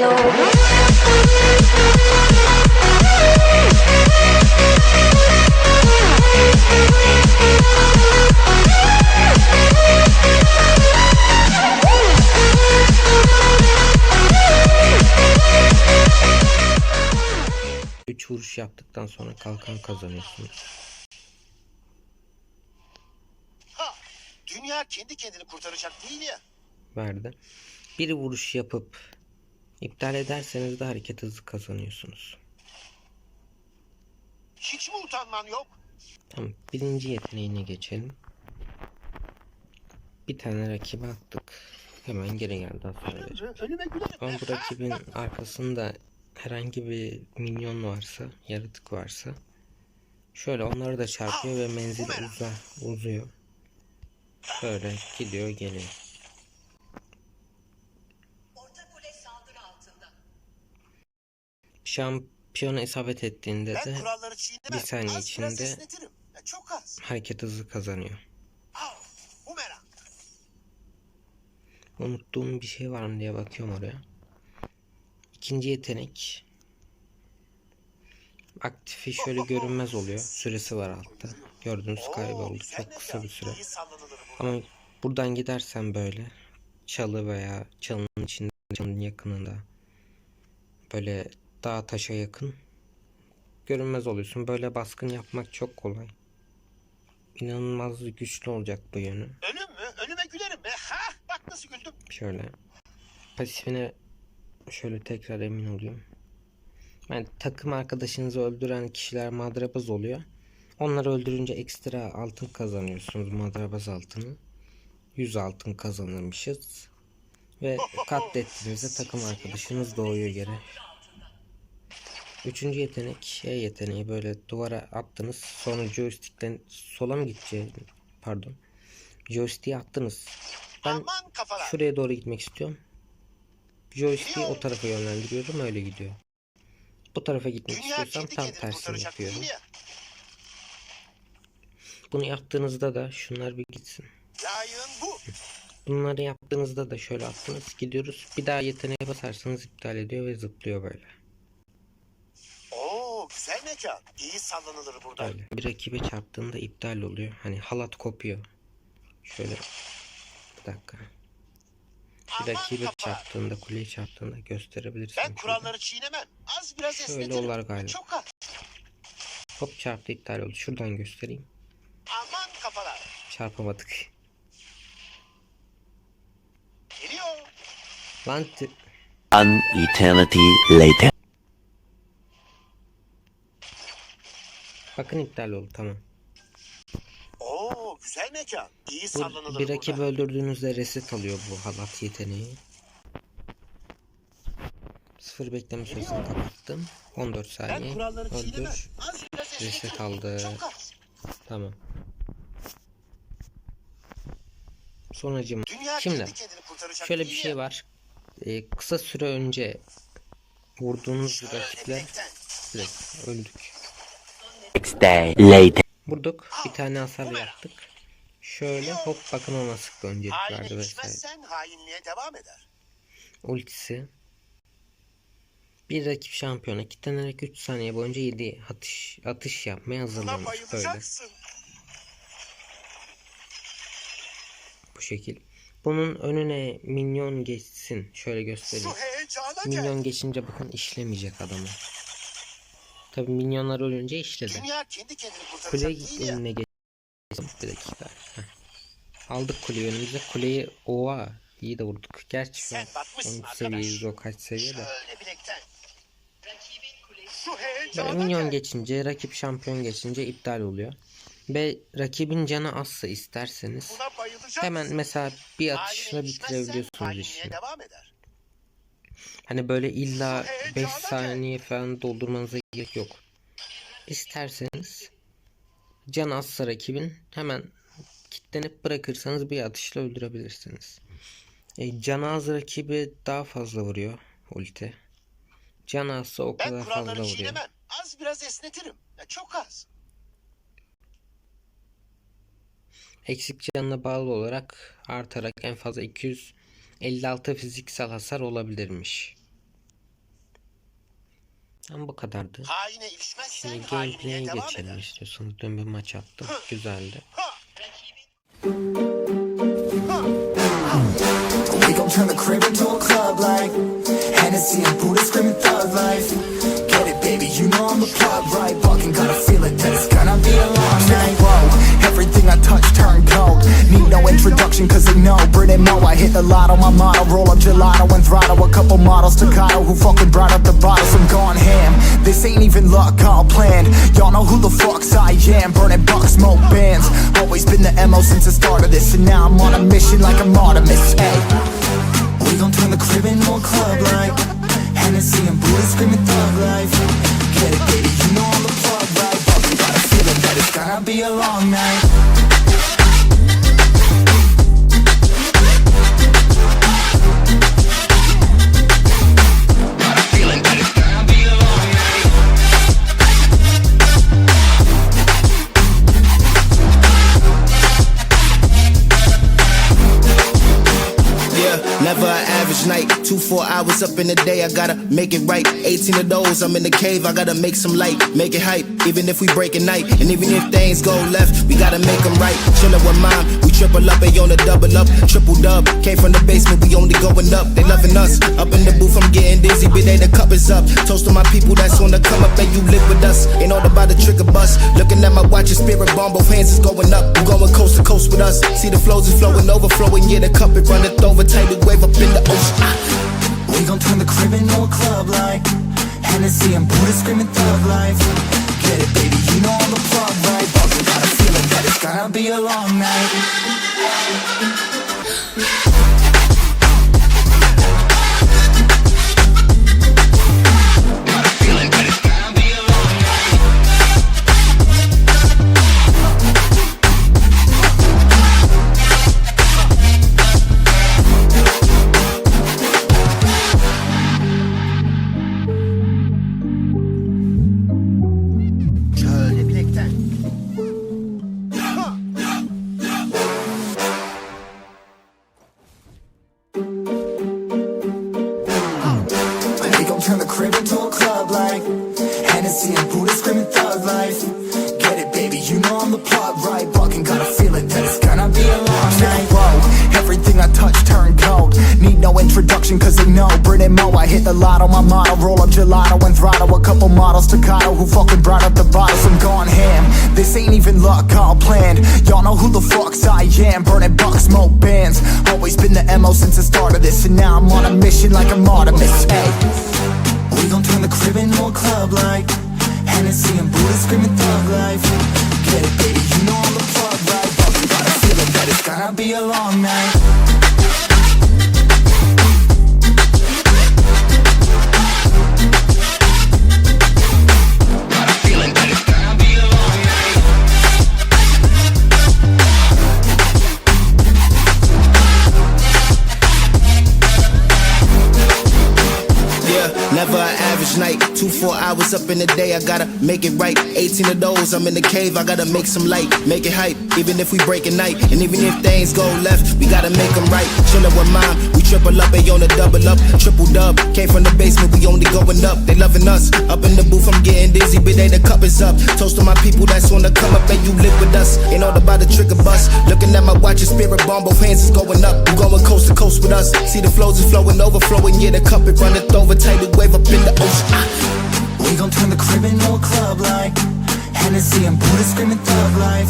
low. Üç vuruş yaptıktan sonra kalkan kazanıyorsunuz. Ha, dünya kendi kendini kurtaracak değil ya. Verdi. Bir vuruş yapıp iptal ederseniz de hareket hızı kazanıyorsunuz. Hiç mi utanman yok? Tamam. Birinci yeteneğine geçelim. Bir tane rakibe attık. Hemen geri geldi hasar. Ama bu rakibin arkasında herhangi bir minyon varsa, yaratık varsa şöyle onları da çarpıyor ve menzil uza, uzuyor. Şöyle gidiyor geliyor. Şampiyona isabet ettiğinde Ben de bir saniye içinde- çok az. hareket hızı kazanıyor. Unuttuğum bir şey var mı diye bakıyorum oraya. İkinci yetenek aktifi şöyle görünmez oluyor. Süresi var altta. Gördüğünüz kayboldu. Çok kısa bir süre. Ama buradan gidersen böyle çalı veya çalının içinde, çalının yakınında böyle dağ taşa yakın görünmez oluyorsun. Böyle baskın yapmak çok kolay. İnanılmaz güçlü olacak bu yönü. Ölüm mü? Ölüme gülerim be. Ha, bak nasıl güldüm. Şöyle pasifine şöyle tekrar emin oluyorum. Yani takım arkadaşınızı öldüren kişiler madrabaz oluyor. Onları öldürünce ekstra altın kazanıyorsunuz madrabaz altını. 100 altın kazanırmışız. Ve katlettiğinizde takım arkadaşınız doğuyor yere. Üçüncü yetenek E yeteneği böyle duvara attınız. Sonra joystick'ten sola mı gideceğini pardon. Joystick'i attınız. Ben. Şuraya doğru gitmek istiyorum. Joystick'i o tarafa yönlendiriyorum öyle gidiyor. Bu tarafa gitmek Dünya istiyorsam tam tersini yapıyorum. ya. Bunu yaptığınızda da şunlar bir gitsin. Bu. Bunları yaptığınızda da şöyle attınız gidiyoruz. Bir daha yeteneğe basarsanız iptal ediyor ve zıplıyor böyle. Mekan. İyi sallanılır burada. Böyle. Bir rakibe çarptığında iptal oluyor. Hani halat kopuyor. Şöyle bir dakika. Bir rakibe çarptığında kuleye çarptığında gösterebilirsin. Ben şöyle. kuralları çiğnemem. Az biraz Şöyle esnetirim. olar galiba. Çok az. Hop çarptı iptal oldu. Şuradan göstereyim. Aman kafalar. Çarpamadık. Geliyor. Lan An eternity later. Bakın iptal oldu tamam. Oo, güzel mekan. İyi Bu, sallanılır bir rakibi burada. öldürdüğünüzde reset alıyor bu halat yeteneği. Sıfır bekleme süresini kapattım. 14 Ben saniye. Öldür. Reset esnetirim. aldı. Tamam. Dünya Şimdi şöyle bir şey var. Ee, kısa süre önce vurduğunuz rakipler direkt öldük. Day later. Vurduk. Bir tane hasar yaptık. Şöyle hop bakın ona sıktı öncelik verdi vesaire. hainliğe devam eder. ultisi bir rakip şampiyona kitlenerek 3 saniye boyunca 7 atış atış yapmaya hazırlanmış böyle bu şekil. Bunun önüne minyon geçsin. Şöyle göstereyim. Minyon geçince bakın işlemeyecek adamı. Tabi minyonlar ölünce işledi. Dünya kendi kendini Kule kurtaracak değil ya. önüne. Bir dakika. Heh. Aldık kuleyi önümüze. Kuleyi oha iyi de vurduk. Gerçi Sen batmışsın 13 arkadaş. seviyeyiz o kaç seviyede. Şöyle bilekten. Rakibin kulesi Şu Böyle heyecana minyon geçince, rakip şampiyon geçince iptal oluyor. Ve rakibin canı azsa isterseniz hemen mesela bir atışla bitirebiliyorsunuz işini. devam eder. Hani böyle illa Şu 5 heyecana saniye falan doldurmanıza gerek yok. İsterseniz can azsa rakibin hemen kitlenip bırakırsanız bir atışla öldürebilirsiniz. E, can az rakibi daha fazla vuruyor ulti. Can azsa o Ben kadar fazla vuruyor. çiğnemem. Az biraz esnetirim. Ya çok az. Eksik canına bağlı olarak artarak en fazla 56 fiziksel hasar olabilirmiş. Tam bu kadardı. Şimdi gameplay'e geçelim istiyorsanız. Dün bir maç attım. Güzeldi. Introduction cause they know Brit and Mo, I hit the lotto, my motto Roll up gelato and throttle. A couple models Staccato who fucking brought up the bottles I'm gone ham, this ain't even luck, all planned. Y'all know who the fucks I am. Burning bucks, smoke bands. Always been the MO since the start of this And now I'm on a mission like I'm Artemis, hey we gon' turn the crib into a club like Hennessy and Buddha screaming thug life. Get it, baby, you know I'm the plug, right? Got a feeling that it's gonna be a long night hours up in the day, I gotta make it right. 18 of those, I'm in the cave, I gotta make some light, make it hype. Even if we break a night, and even if things go left, we gotta make them right. Chillin' with mom, we triple up, they on the double up, triple dub. Came from the basement, we only going up. They loving us. Up in the booth, I'm getting dizzy, but they the cup is up. Toast to my people that's on the come up, and you live with us. Ain't all about the trigger bus. Looking at my watch, your spirit bomb, both hands is going up. You going coast to coast with us. See the flows is flowing, overflowing, yeah, the cup it runneth over. Tidal wave up in the ocean. Ah. We gon' turn the crib into a club like Hennessy and Buddha screaming thug life Get it, baby, you know I'm the plug, right? Fucking got a feeling that it's gonna be a long night introduction cause they know Brit and Mo, I hit the lotto, my motto Roll up gelato and throttle. A couple models to Staccato who fucking brought up the bottles I'm gone ham, this ain't even luck, all planned. Y'all know who the fucks I am. Burning bucks, smoke bands. Always been the MO since the start of this And now I'm on a mission like I'm Artemis, hey we gon' turn the crib into a club like Hennessy and Buddha screaming thug life. Get it, baby, you know I'm up in the day, I gotta make it right. 18 of those, I'm in the cave, I gotta make some light, make it hype. Even if we break a night, and even if things go left, we gotta make them right. Chillin' with mom, we triple up, they on the double up, triple dub. Came from the basement, we only going up. They loving us. Up in the booth, I'm getting dizzy, but they the cup is up. Toast to my people that's on the come up, and you live with us. Ain't all about the trigger bus. Looking at my watch, your spirit bomb, both hands is going up. You going coast to coast with us. See the flows is flowing, overflowing, yeah, the cup it runneth over. Tidal wave up in the ocean. We gon' turn the crib into a club like Hennessy and Buddha screaming thug life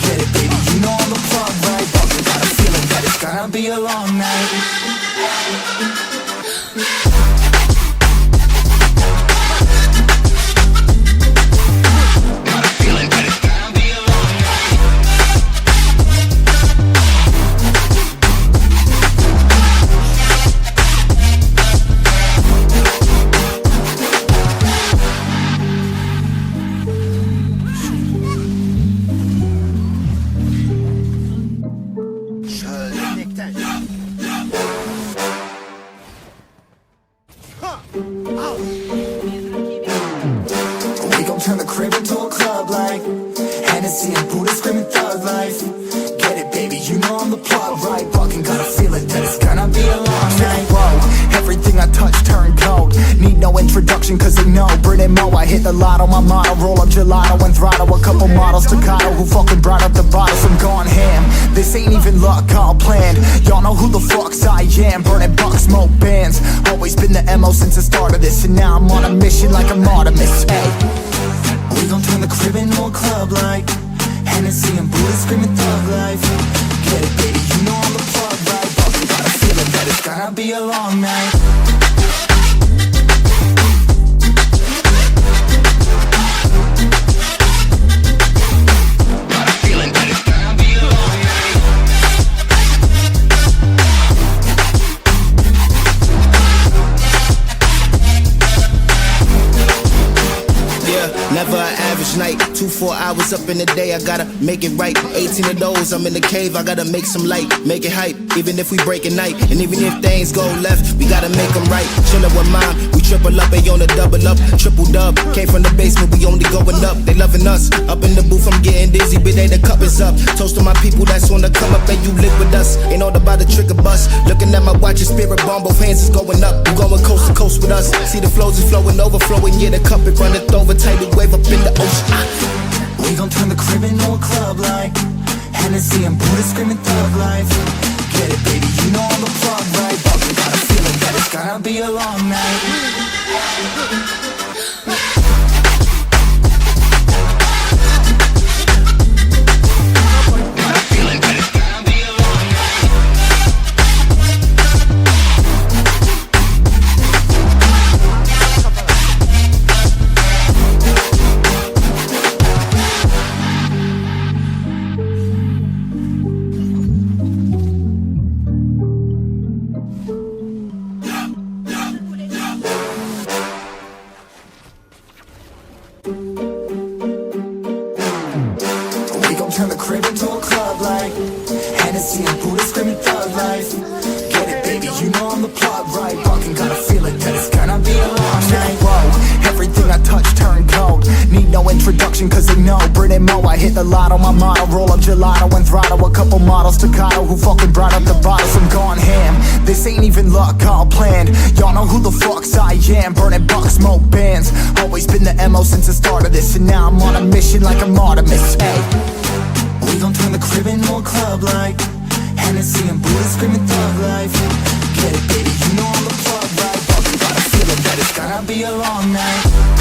Get it, baby, you know I'm the plug, right? Fucking got a feeling that it's gonna be a long night cause they know. Brit and Mo, I hit the lotto, my motto. Roll up gelato and throttle. A couple models to staccato Who fucking brought up the bottles I'm gone ham. This ain't even luck, all planned. Y'all know who the fucks I am. Burning bucks, smoke bands. Always been the MO since the start of this And now I'm on a mission like I'm Artemis Hey. We gon' turn the crib into a club like Hennessy and Buddha screaming thug life. Get it, baby, you know I'm the plug, right? We got a feeling that it's gonna be a long night hours up in the day, I gotta make it right. 18 of those, I'm in the cave, I gotta make some light, make it hype. Even if we break a night, and even if things go left, we gotta make them right. Chillin' with mom, we triple up, they on a double up, triple dub. Came from the basement, we only going up, they loving us. Up in the booth, I'm getting dizzy, but they the cup is up. Toast to my people that's on the come up, and you live with us. Ain't all about the trick trigger bus. Looking at my watch, your spirit bomb, both hands is going up. You going coast to coast with us. See the flows is flowing, overflowing, yeah, the cup it runneth over, tidal wave up in the ocean. We gon' turn the crib into a club like Hennessy and Buddha screaming thug life Get it, baby, you know I'm the plug, right? But we got a feeling that it's gonna be a long night cause they know Brit and Mo, I hit the lotto, my motto Roll up gelato and throttle. A couple models staccato Who fucking brought up the bottles I'm gone ham. This ain't even luck, all planned. Y'all know who the fucks I am. Burning bucks, smoke bands. Always been the MO since the start of this And now I'm on a mission like I'm Artemis Hey we gon' turn the crib into a club like Hennessy and Buddha screaming thug life. Get it, baby, you know I'm the plug, right? But we got a feeling that it's gonna be a long night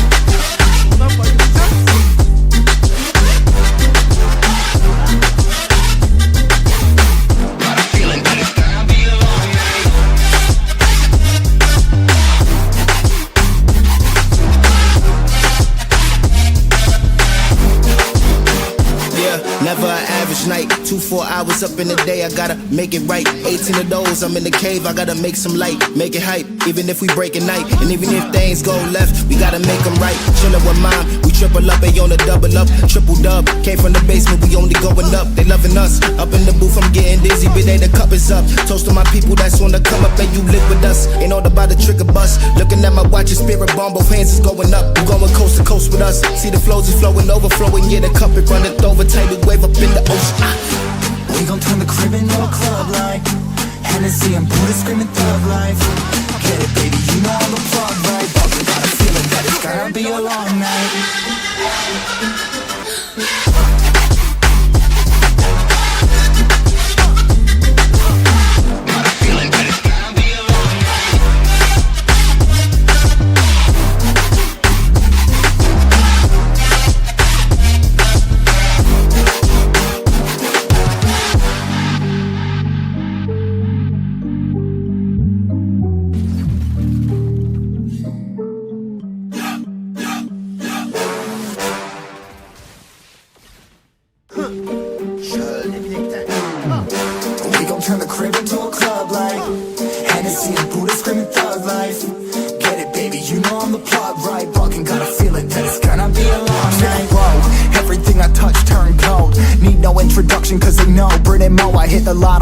hours up in the day, I gotta make it right. 18 of those, I'm in the cave, I gotta make some light, make it hype. Even if we break a night, and even if things go left, we gotta make them right. Chillin' with mom, we triple up, they on a double up, triple dub. Came from the basement, we only going up, they loving us. Up in the booth, I'm getting dizzy, but they the cup is up. Toast to my people that's on the come up, and you live with us. Ain't all about the trick trigger bus. Looking at my watch, your spirit bomb, both hands is going up. You going coast to coast with us. See the flows is flowing, overflowing, yeah, the cup it runneth over, tidal wave up in the ocean. We gon' turn the crib into a club like Hennessy and Buddha screaming thug life Get it, baby, you know I'm the plug, right? But got a feeling that it's gonna be a long night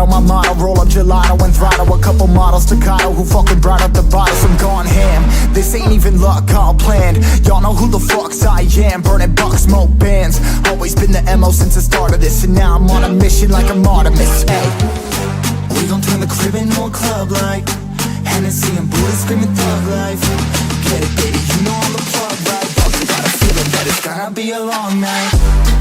Lotto, my motto Roll up gelato and throttle A couple models to staccato Who fucking brought up the bottles I'm gone ham This ain't even luck, all planned Y'all know who the fucks I am Burning bucks, smoke bands Always been the MO since the start of this And now I'm on a mission like I'm Artemis Hey we gon' turn the crib into a club like Hennessy and Buddha screaming thug life. Get it, baby, you know I'm the plug, right? Fucking got a feeling that it's gonna be a long night.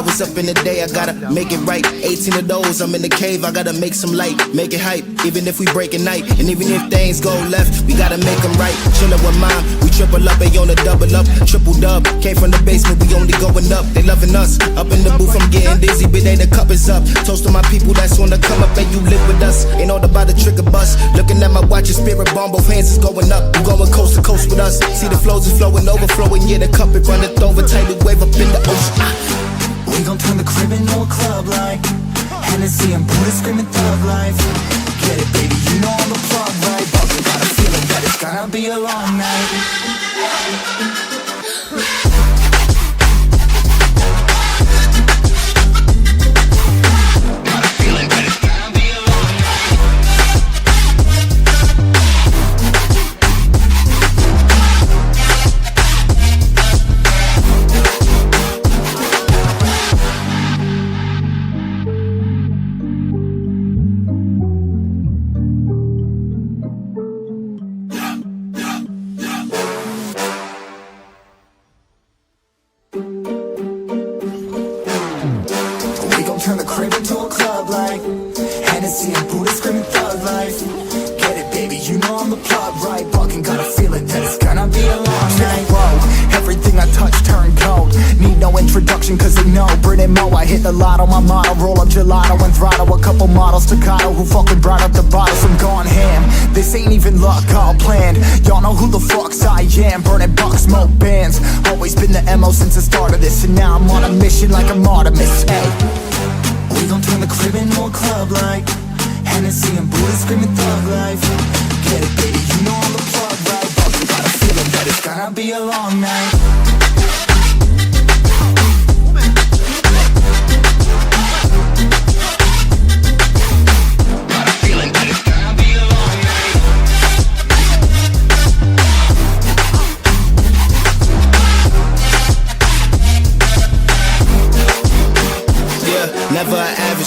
Hours up in the day, I gotta make it right. 18 of those, I'm in the cave, I gotta make some light, make it hype. Even if we break at night, and even if things go left, we gotta make them right. Chillin' with mine, we triple up, they on a double up, triple dub. Came from the basement, we only going up, they loving us. Up in the booth, I'm getting dizzy, but they the cup is up. Toast to my people that's on the come up, and you live with us. Ain't all about the trigger bus. Looking at my watch, your spirit bomb, both hands is going up. You going coast to coast with us. See the flows is flowing, overflowing, yeah, the cup it runneth over. Hennessy and Buddha screaming thug life. Get it, baby, you know I'm the plug, right? But we got a feeling that it's gonna be a long This ain't even luck, all planned. Y'all know who the fucks I am. Burning bucks, smoke bands. Always been the MO since the start of this. And now I'm on a mission like I'm Artemis. Hey. We gon' turn the crib into a club like Hennessy and Buddha screaming thug life. Get it, baby, you know I'm the plug, right? But we got a feeling that it's gonna be a long night.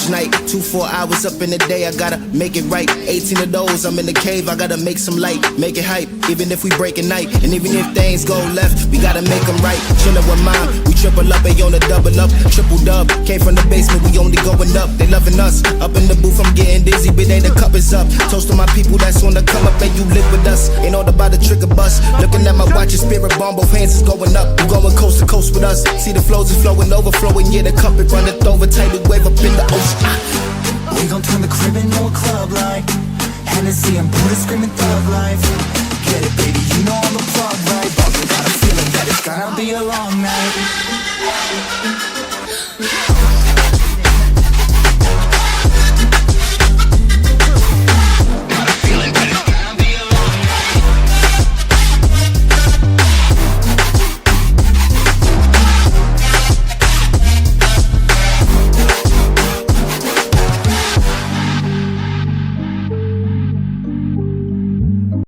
Average night. Two, four hours up in the day, I gotta make it right. 18 of those, I'm in the cave, I gotta make some light, make it hype. Even if we break at night, and even if things go left, we gotta make them right. Chillin' with mine, we triple up, they on a double up, triple dub. Came from the basement, we only going up, they loving us. Up in the booth, I'm getting dizzy, but they the cup is up. Toast to my people that's on the come up, and you live with us. Ain't all about the trigger bus. Looking at my watch, your spirit bomb, both hands is going up. You going coast to coast with us. See the flows is flowing, overflowing, yeah, the cup it runneth over. Tidal wave up in the ocean. We gon' turn the crib into a club like Hennessy and Buddha screaming thug life. Get it, baby, you know I'm the plug, right? But we got a feeling that it's gonna be a long night.